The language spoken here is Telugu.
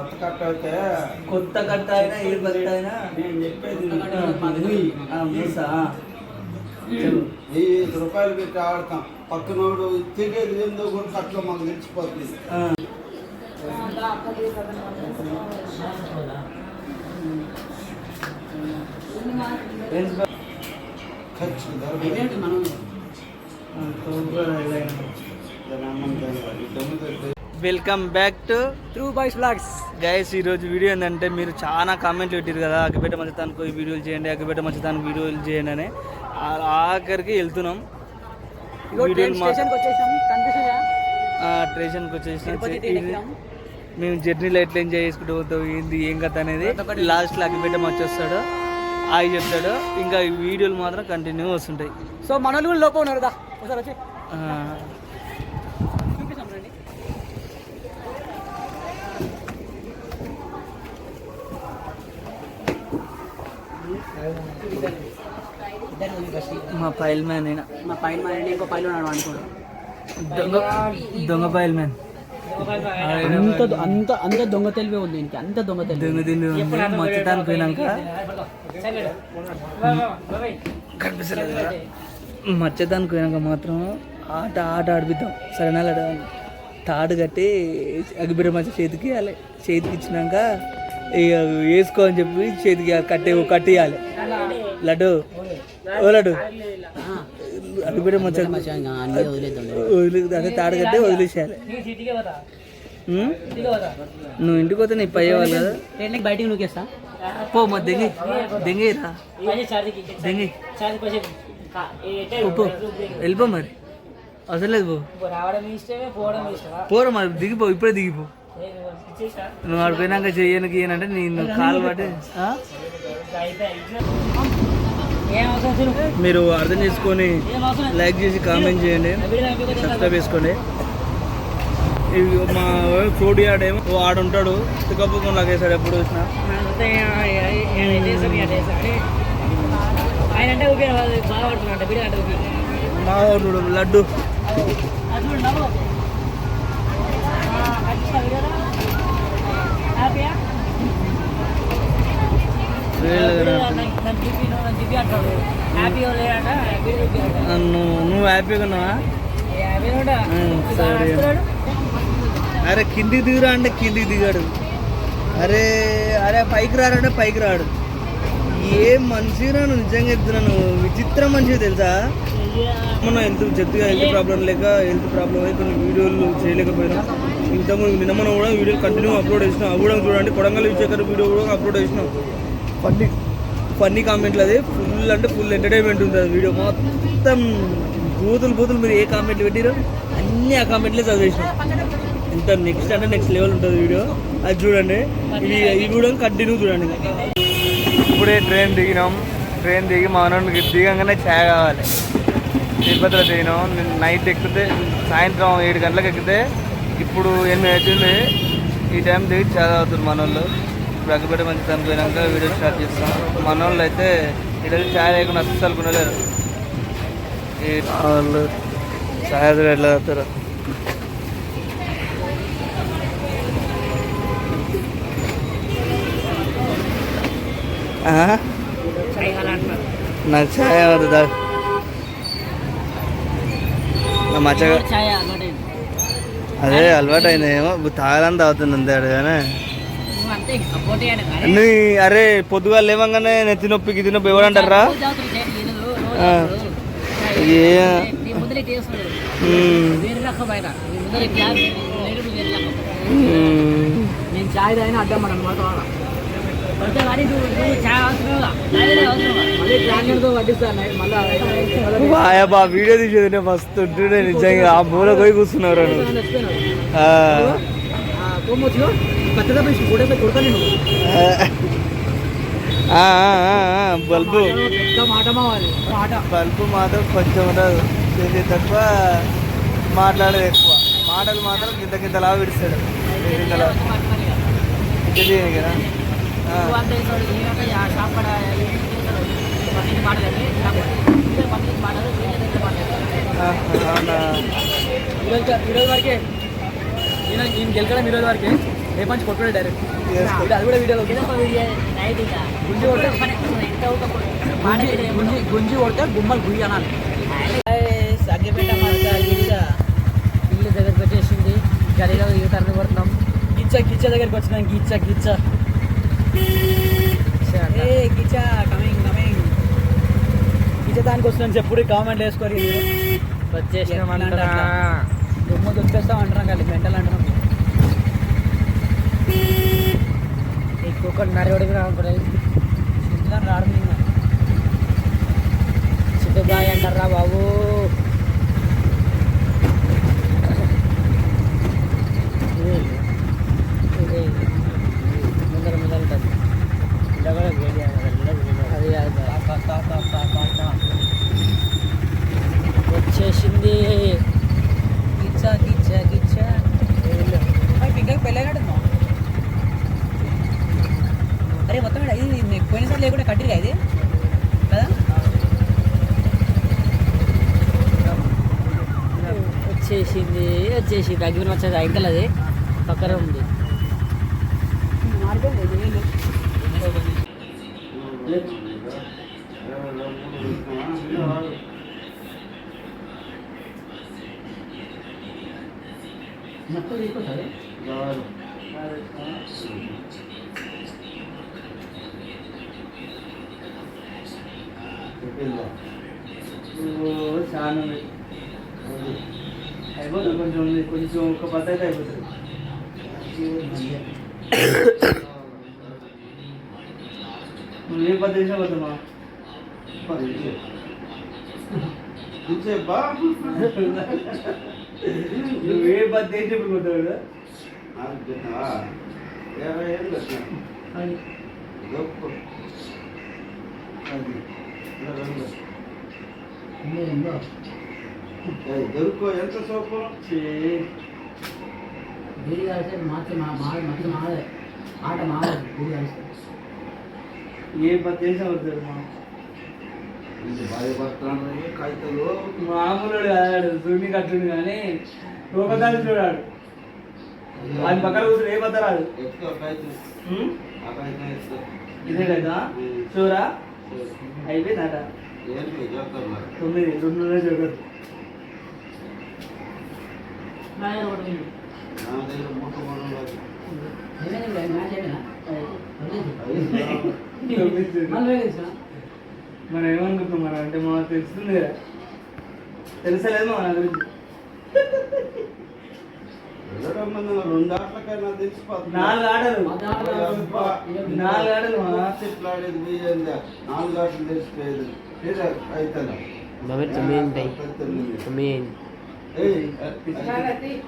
కొత్త కట్ట అయితే కొత్త కట్ట అయినా ఏ కొత్త అయినా నేను చెప్పేది మూస. వెయ్యి రూపాయలు పెట్టి ఆడతాం. పక్కనోడు తిరిగేది ఏందో కూడా కట్టలో మాకు తెలిసిపోతుంది చెప్ప- ఖర్చు ఆ, welcome back to true boys blogs guys ఈరోజు వీడియో ఏంటంటే మీరు చాలా కామెంట్లు పెట్టారు కదా అగ్గిపేట మంచితానికి పోయి వీడియోలు చేయండి అగ్గిపేట మంచితానికి వీడియోలు చేయండి అని. ఆఖరికి వెళ్తున్నాం. స్టేషన్కి వచ్చేసాం. మేము జర్నీలో ఎట్లా ఎంజాయ్ చేసుకుంటూ పోతాం ఏంది ఏం కథ అనేది. లాస్ట్లో అగ్గిపేట మంచి వస్తాడు ఆగి చెప్తాడు. ఇంకా ఈ వీడియోలు మాత్రం కంటిన్యూ వస్తుంటాయి. సో కూడా లోపల ఉన్నారు దా. మా పైల్ మ్యాన్ అయినా మా పైన మా ఇంటి ఇంకో పైన ఉన్నాడు అనుకోండి దొంగ దొంగ పైల్ మ్యాన్. అంత అంత అంత దొంగ తెలివే ఉంది ఇంక అంత దొంగ తెలివి దొంగ తిండి ఉంది. మచ్చటానికి పోయినాక కనిపిస్తలేదు కదా మచ్చదానికి పోయినాక మాత్రం ఆట ఆట ఆడిపిద్దాం. సరేనా తాడు కట్టి అగ్గిబిడ్డ మచ్చ చేతికి ఇవ్వాలి చేతికి ఇచ్చినాక ఇక వేసుకో అని చెప్పి చేతికి కట్టి కట్టియాలి లడ్డు. ఓ లడ్డు. అన్నీ వదిలేద్దాం. వదిలి అదే తాడు కట్టి వదిలేసేయాలి? నువ్వు ఇంటికి పోతే నీ పై వాళ్ళు కదా. బయటికి నూకేస్తా? పో మా దెంగి. దెంగిరా దెంగి. పో, పో. వెళ్ళిపో మరి. అసలు లేదు పో. పోరా మరి దిగిపో ఇప్పుడే దిగిపో. నువ్వు ఆడిపోయినాక చెయ్యను గీయనంటే నేను కాలు పట్టి మీరు అర్థం చేసుకొని లైక్ చేసి కామెంట్ చేయండి. సబ్స్క్రైబ్ చేసుకోండి. ఇవి మా ఫ్రూట్ యాడ్ ఏమో ఆడు ఉంటాడు. తిక్కపుకొని లాగేశాడు ఎప్పుడు చూసినా. మా వాడు లడ్డు. నువ్వు హ్యాపీగా ఉన్నావా? సరే. అరే కిందికి దిగురా అంటే కిందికి దిగాడు. అరే అరే పైకి రాడంటే పైకి రాడు. ఏం మనిషిరా నువ్వు నిజంగా చెప్తున్నాను విచిత్రం మనిషి తెలుసా? మొన్న హెల్త్ చెప్తుగా హెల్త్ ప్రాబ్లం లేక హెల్త్ ప్రాబ్లం అయి కొన్ని వీడియోలు చేయలేకపోయినా. ఇంతకుముందు నిన్న మనం కూడా వీడియో కంటిన్యూ అప్లోడ్ చేసినాం. అవి కూడా చూడండి. కొడంగల్ విజయకర్ వీడియో కూడా అప్లోడ్ చేసినాం. ఫన్నీ ఫన్నీ కామెంట్లు అది. ఫుల్ అంటే ఫుల్ ఎంటర్టైన్మెంట్ ఉంటుంది అది వీడియో. మొత్తం బూతులు బూతులు మీరు ఏ కామెంట్లు పెట్టిరో అన్ని ఆ కామెంట్లే చదివేసినాం. ఇంత నెక్స్ట్ అంటే నెక్స్ట్ లెవెల్ ఉంటుంది వీడియో. అది చూడండి. ఇవి ఇవి కూడా కంటిన్యూ చూడండి. ఇప్పుడే ట్రైన్ దిగినాం. ట్రైన్ దిగి మా అన్నకి దిగంగానే ఛాయ్ కావాలి. తిరుపతిలో దిగినాం. నైట్ ఎక్కితే సాయంత్రం ఏడు గంటలకు ఎక్కితే ఇప్పుడు ఎనిమిది అవుతుంది ఈ టైం దిగి ఛాయ్ తాగుతుంది మన వాళ్ళు ఇప్పుడు అగ్గిపెట్టి మంచి చనిపోయినాక వీడియో స్టార్ట్ చేస్తాం. మన వాళ్ళు అయితే ఇక్కడ ఛాయ్ లేకుండా అస్సలు కొనలేరు. ఈ వాళ్ళు ఛాయ్ ఎట్లా ఆహా. నాకు ఛాయ్ అవద్దు దా. నా మచ్చగా అదే అలవాటు అయింది ఏమో తాగాలని తాగుతుంది అంతే నీ అరే పొద్దుగా లేవంగానే నెత్తి నొప్పి గిది నొప్పి ఎవరంటారా నేను చాయ్ తాగిన అడ్డం మనం బా వీడియో తీసేది మస్తు ఉంటుండే నిజంగా. ఆ మూల పోయి కూర్చున్నారు ఆ, బల్బు మాట మాట బల్బు. మాత్రం కొంచెం ఉండదు. తక్కువ మాట్లాడేది ఎక్కువ. మాటలు మాత్రం కింద గింతలా విడిస్తాడు. గింతలా కదా అంతే చూడు, ఈయనక యా షాప్ కాడ పన్నెండు పన్నెండు మాటలు ఈరోజు ఈరోజు వరకే నేను నేను గెలకడం ఈరోజు వరకే రేపు నుంచి కొట్టుడే డైరెక్ట్ అది కూడా వీడియోలో వీడియో నైట్ గుంజి కొడితే గుంజి గుంజి కొడితే గుమ్మలు గుయ్యి అనాలి అగ్గిపెట్ట మరక ఇల్లు దగ్గరకు వచ్చేసింది గడిలో ఈ తరలి కొడుతున్నాం గిచ్చ గిచ్చ దగ్గరికి వచ్చినాం గిచ్చ గిచ్చ దానికి వస్తున్నాను చెప్పుడు కామెంట్ వేసుకోరు దుమ్ము దుంపేస్తాం అంటున్నాం కానీ మెంటల్ అంటున్నాం. ఇంకొకటి నరవడి రాకూడదు రాడు సిద్ధుబాయ్ అంటారా బాబు ఇదే. ఇదే. ముందర ముందర ఉంటుంది ఇలా కూడా వేడి అది కాదు. వచ్చేసింది గిచ్చ గిచ్చ గిచ్చ ఇంకా పెళ్ళైనట్టుందా అరే మొత్తం ఈడ ఇది నీకు పోయినసారి లేకుండా కట్టిగా ఇది కదా వచ్చేసింది వచ్చేసింది. అగ్గిపోయిన వచ్చేది ఇంకా అది పక్కన ఉంది. చాలా అయిపోతుంది కొంచెం కొంచెం ఒక పద్ధతి అయిపోతుంది నువ్వు ఏ పద్ధతి ఇంతసేపా? నువ్వు ఏ పద్ధతి చేసినప్పుడు కదా నాకు పెట్టినావా? ఇరవై ఎంత సోపు? ఆట ఏ కాగితాలు. మామూలు కాదు సూర్యుని కట్టుండు కానీ రూపదాన్ని చూడాడు. వాడి పక్కన కూర్చొని ఏ రాదు? ఇదే కదా? చూరా? అయిపోయిందట. మరి. తొమ్మిది రెండు జగత్ నా దగ్గర మూట మూడు మనం ఏమనుకుంటున్నాం మనం అంటే మనకు తెలుస్తుంది కదా. తెలుసలేదు మన గురించి తెలిసిపోతుంది నాలుగు ఆటలు. నాలుగు ఆటలు పోయిందా నాలుగు ఆటలు తెలిసిపోయేది అవుతుంది తొమ్మిది Đi, đi.